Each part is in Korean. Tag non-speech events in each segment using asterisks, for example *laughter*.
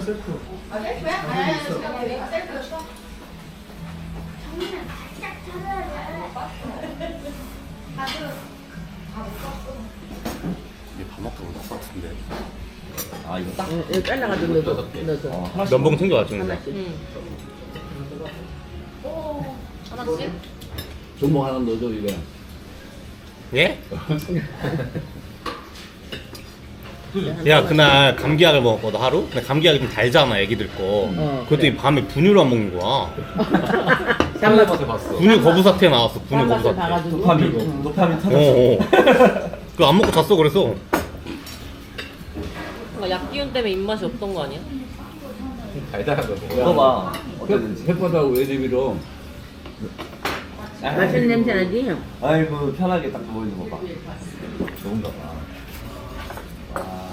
아 셀프 셀프. 아, 셀프야? 아, 아니, 아니, 셀프. 아, 셀프였어? 정민아 바짝 잡아야 다들 이게 밥 먹고 올것 같은데. 아 이거 딱 응, 이거 잘라가지고 넣어줘. 넣어줘. 어, 하나씩 면봉 챙겨왔지, 근데. 하나씩. 응. 하나씩? 전복 하나 넣어줘 이거 *laughs* 예? 야, 그날 감기약을 먹었거든, 하루? 근데 감기약이 좀 달잖아, 애기들 거. 어, 그랬더니 밤에 분유를 안 먹는 거야. *laughs* 쌀맛에 봤어 분유 거부 사태 나왔어, 분유 거부 사태. 도파민 응. 도파민 어, 터졌어 어. *laughs* 그거 안 먹고 잤어, 그래서. 뭔가 약 기운 때문에 입맛이 없던 거 아니야? 달달하다 먹어봐 어땠는지 햇보다고 외제비로 맛있는 냄새 나지? 아이고 편하게 딱 보이는 거 봐. 좋은가 봐. 아,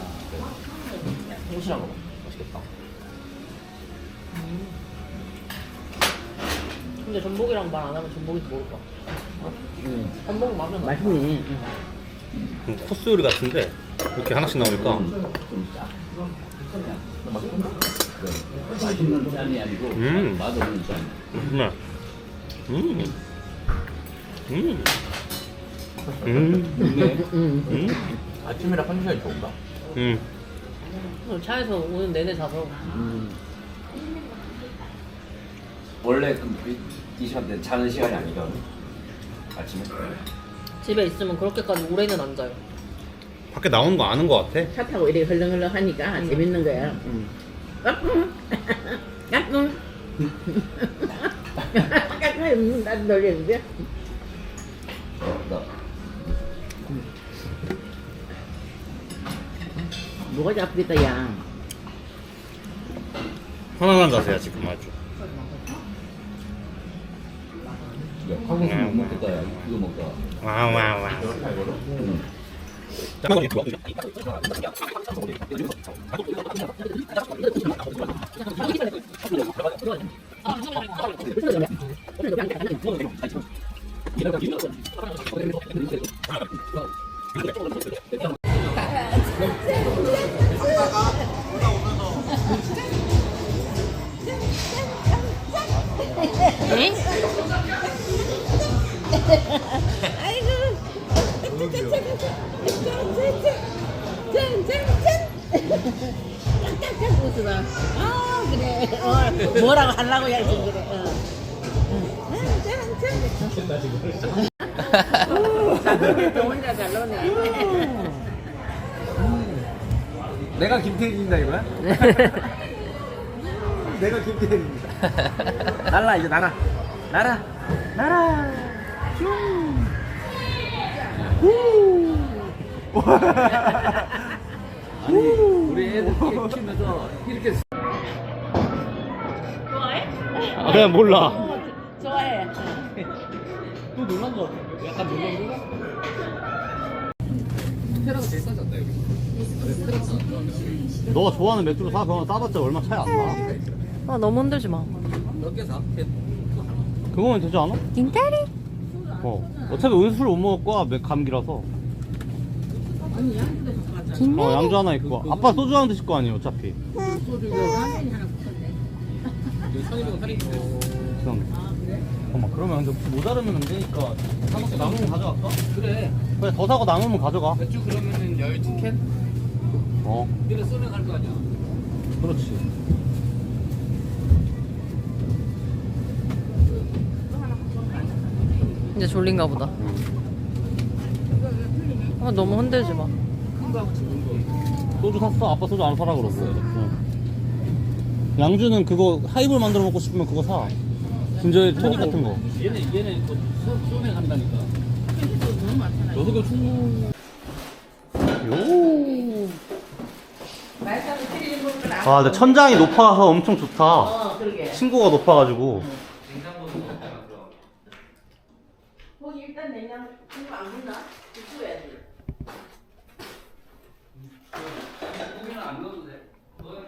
홍시랑 먹어. 맛있겠다. 근데 전복이랑 말 안 하면 전복인지 모를 것 같아. 전복은 맛은 나. 맛있네. 응. 음, 코스 요리 같은데, 이렇게 하나씩 나오니까. 맛있는 짠이 아니고 음. 맛없는 짠. 정말. 음. 음. 음. 응. 음. 아침이라 컨디션이 좋은가? 음. 오늘 차에서 오늘 내내 자서 음. 원래 그, 이- 이 시간대 자는 시간이 아니거든. 아침에. 집에 있으면 그렇게까지 오래는 안 자요. 밖에 나오는 거 아는 거 같아. 차 타고 이렇게 흘렁흘렁 하니까 재밌는 거야. 응. 까꿍. 까꿍. 까꿍. 나도 놀리는데? 뭐가 아프겠다, 야. 편안한 자세야, 지금 아주. 야, 칼국수 못 먹겠다 야. 이거 먹다. 와우, 와 *laughs* 네? 짝짝짝 웃으라. 아, 그래. 어, 뭐라고 하려고 해야지, 그래. 어. 또 혼자 잘 노네. 내가 김태진이다 이거야? *laughs* 내가 김태진입니다. 날라 이제 날아. 날아. 날아. 슝. 후. 아니 우리 애들 키우면서 이렇게 아, 그냥 몰라. 좋아해. 또 놀란 거 같아. 약간 놀란 거? 테라가 제일 않나 여기? 너가 좋아하는 맥주로 사, 그러면 싸봤자 얼마 차이 안 나. 아 너무 흔들지 마. 몇개 사? 그거면 되지 않아? gin짜리? 어. 어차피 오늘 술 못 먹을 거야, 맥- 감기라서. 어, 양주 하나 있고. 아빠 소주 하나 드실 거 아니에요, 어차피. 살이 있는데. 죄송합니다. 잠깐만, 그러면 근데 모자르면 되니까 사먹고 남으면 가져갈까? 그래. 그래, 더 사고 남으면 가져가. 맥주 그러면은 12캔? 어, 우리가 쏘면 갈거 아니야. 그렇지. 이제 졸린가 보다. 아 너무 흔들지 마. 소주 샀어? 아빠 소주 안 사라 그러고. 응. 양주는 그거 하이볼 만들어 먹고 싶으면 그거 사. 진저의 토닉 같은 거. 얘네 얘네 쏘면 한다니까. 여섯 개 충분. 요. 아, 근데 천장이 높아서 엄청 좋다. 어, 그러게. 층고가 높아가지고. 거 이거 안 묻나? 묶어야지. 고기는 안 넣어도 돼. 너는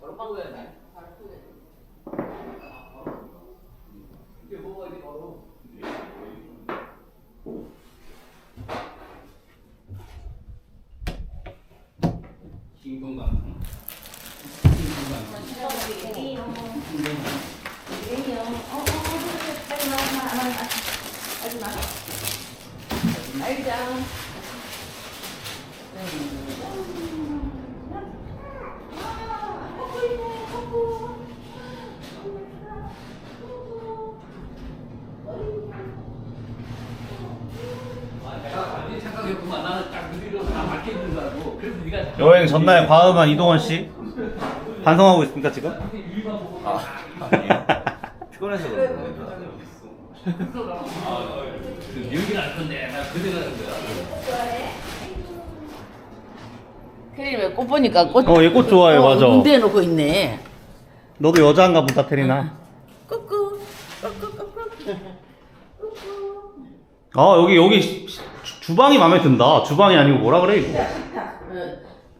얼마나 넣어야 돼? 바로 꺼내. 이게 뭐가 이게 바로. 흰 건강. 흰 건강. 흰 건강. 말자. 여행 전날 과음한 이동원 씨 반성하고 있습니까 지금? 아, 아니에요. 피곤해서 그런 거예요. 캐리 왜꽃 보니까 꽃. 어, 얘꽃 좋아해, 맞아. 문대에 놓고 있네. 너도 여자인가 보다 테리나. 꾸꾸. 꾸꾸꾸꾸. 아 여기 여기 시- 주- 주방이 마음에 든다. 주방이 아니고 뭐라 그래 이거? 어,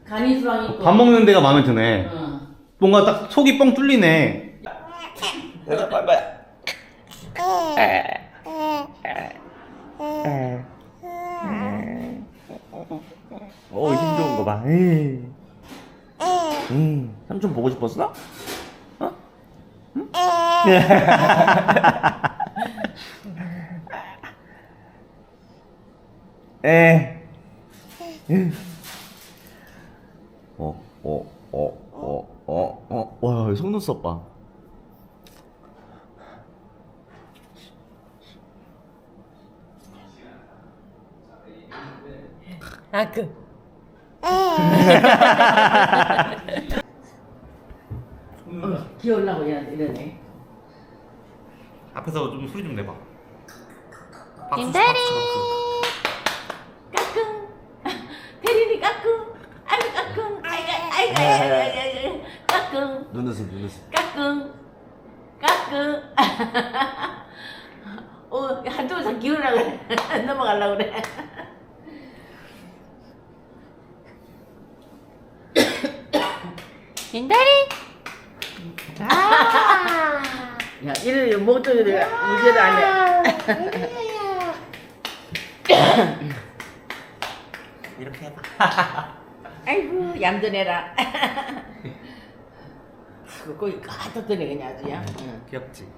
간이수랑 있고. 밥 먹는 데가 마음에 드네. 어. 뭔가 딱 속이 뻥 뚫리네. 내가 빨리 빨리. 어, 힘 좋은 거 봐. 에이. 음, 삼촌 보고 싶었어? 어? 응? 에. 어, 어, 어, 어, 어, 어, 와, 속눈썹 봐. 아, 그. 어, 귀여우려고 이러- 이러네. 앞에서 좀 소리 좀 내봐. 김대리. 까꿍. *laughs* 페리니 까꿍. 아이고 까꿍. 아이고 아이고 아이고 아이고 아이고. 까꿍. 눈웃음, 눈웃음. 까꿍. 까꿍. *laughs* 어, 한쪽을 다 기울라고 그래. *laughs* 넘어가려고 그래. 김대리. 아. 야, 이래 목도리 문제를 안 해. 이렇게 해봐. *laughs* 아이고 얌전해라. 그 거기 까졌더니 그냥 아주 야. 응. 귀엽지?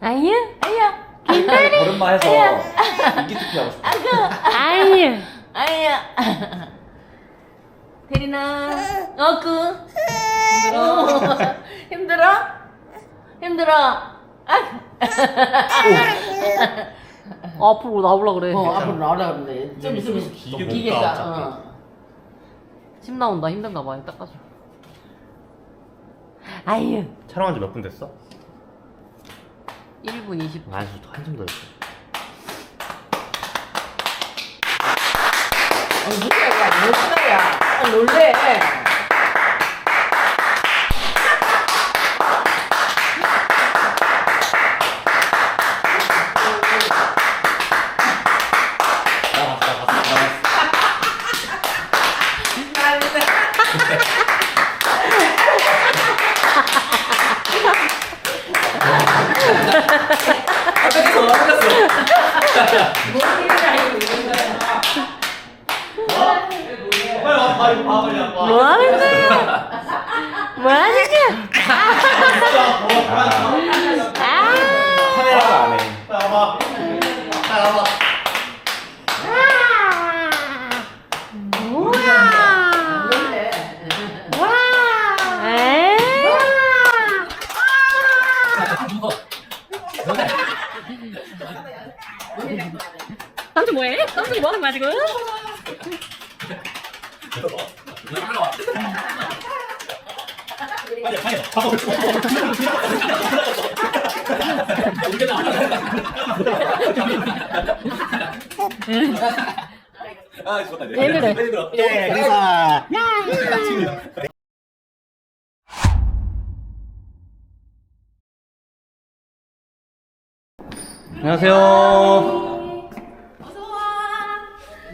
아유. 아야, 김대리. 걸음마 해서 인기 투표 하고 싶어. 아유. 아야. 대리나, 어그. 힘들어. *laughs* 힘들어? 힘들어. 아. 앞으로 나오려 그래. 어, 앞으로 나오라 그러는데 좀 있으면 기계 못 기계가. 어. 침 나온다. 힘든가 봐. 닦아줘. 아유. 촬영한 지 몇 분 됐어? 1분 20분. 아주 한참 더 했어. 어, 누구야? 누구야? 놀래. 아. 뭐 하는 거야? 뭐 하는 거야? 아. 카메라가 안 해. 에이. 삼촌 뭐해? 삼촌 뭐 하는 거야 지금? 아. 왜 그래? 예. 안녕하세요.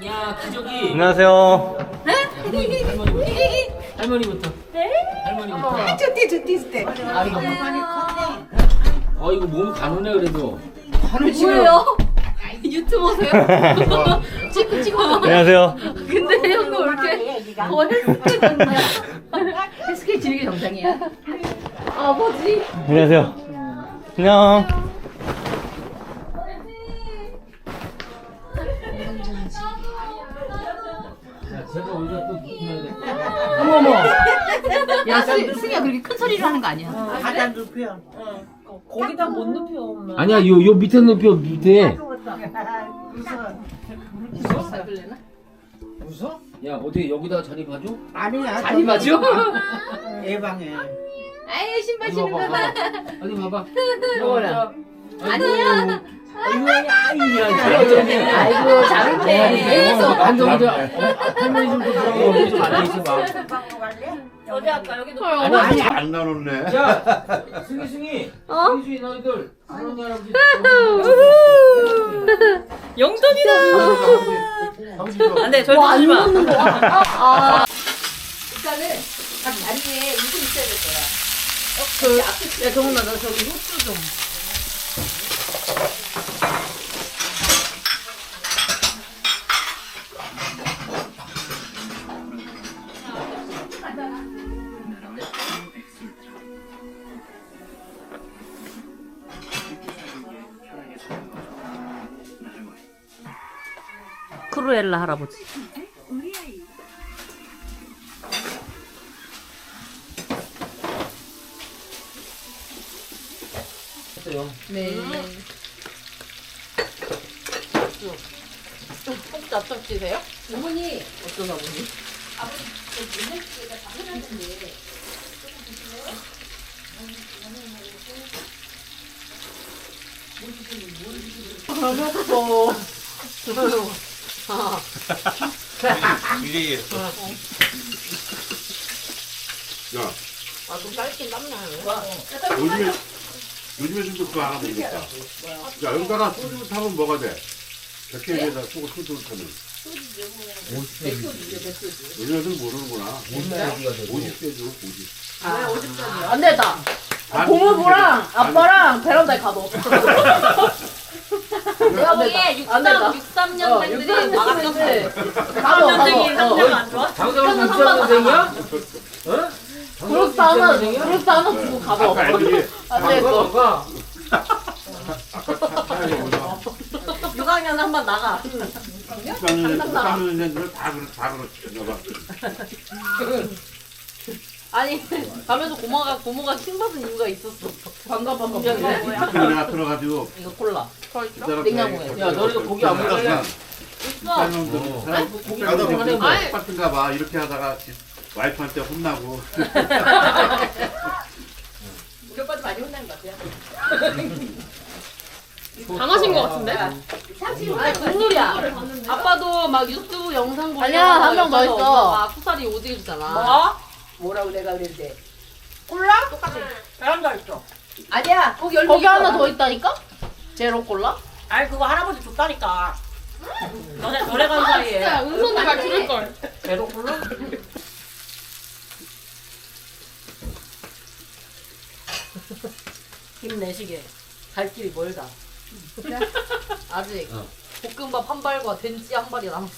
야, 기저귀. 안녕하세요. 할머니부터. 할머니부터. 아, 이거 어, 이거 몸 가누네 그래도. 뭐예요? *laughs* 유튜버세요? *laughs* 찍고 찍어. 안녕하세요. 근데 형도 왜 이렇게 더? 헬스케 지는 게 정상이야. 아버지. 안녕하세요. 안녕. 야 수, 승희야 그렇게 큰 소리로 하는 거 아니야 가장 눕혀. 거기다 못 눕혀 엄마. 아니야 요 요 밑에 높여 밑에. 웃어? 야 어디 여기다 자리 봐줘? 아니야. 자리 봐줘? 예방해. 아유 신발 어디 신는. 거봐 봐봐. 어디 봐봐. 뭐라 아니야. 아이고 잘했네 앉아 앉아. 할머니 좀 들어가고 좀 앉아 있어 봐. 어디 할까? 여기도. 아니 아니. 안 나눴네. 야 승희 승희. 승희 승희 너희들. 할머니 할아버지. 영돈이다. 안돼 저기 주지 마. 일단은 각 자리에 이거 있어야 될 거야 그, 야, 정훈아, 너 저기 후추 좀. 크루엘라 할아버지. 네꼭 잡잡지세요? 어머니 어떤 어머니? 그러면서 이게 얘기했 어. 야, 아 좀 짧긴 짧네. 요즘에, 요즘에 좀 그거 하나 먹겠다. 야, 여기다가 소주 타면 뭐가 돼? 백회에다 소주 소주 타면. 요즘 애들 모르는구나. 50대죠, 50. 안 되다. 고모부랑 아빠랑 베란다에 가둬. *laughs* 된다. 63, 어, 63년생들이 막았는데. 가둬 년생이 가둬. 상태가 안 좋아? 장사는 육사년생이야? 어? 그렇스 하나 그렇스 하나 주고 가둬. 아까 애들이 안 되겠어. 가. 아까 차- 차에 오면서 6학년 한 번 나가. 싸는 애들, 싸는 애들 다 그렇, 다 그렇지. *laughs* 봐. 아니 *laughs* 가면서 고모가 고모가 킹 받은 이유가 있었어. 반가 반가. 내가 들어가지고 이거 콜라. 그때는 냉장고에. 거기- 야, 너희도 고기 안 먹을래? 있어. 사람 고기 나도 먹을래? 뭐 똑같은가 봐. 이렇게 하다가 지- 와이프한테 혼나고. *laughs* 우리 오빠도 많이 혼난 것 같아요. *laughs* 당하신 것 같은데? 아니 국룰이야. 아빠도 막 유튜브 영상 보면 아니야, 한명더 있어. 엄마가 쿠사리 오지게 주잖아. 뭐? 뭐라고 내가 그랬는데. 콜라? 똑같이. 베란다 있어. 아니야 거기 열매 거기 있어. 하나 더 있다니까? 제로 콜라? 아니, 그거 할아버지 줬다니까. 너네, 너네 간 사이에. 은선이가 들을 걸 배로 콜라? 힘내시게. 갈 길이 멀다. *laughs* 아직 어. 볶음밥 한 발과 된지 한 발이 남았어.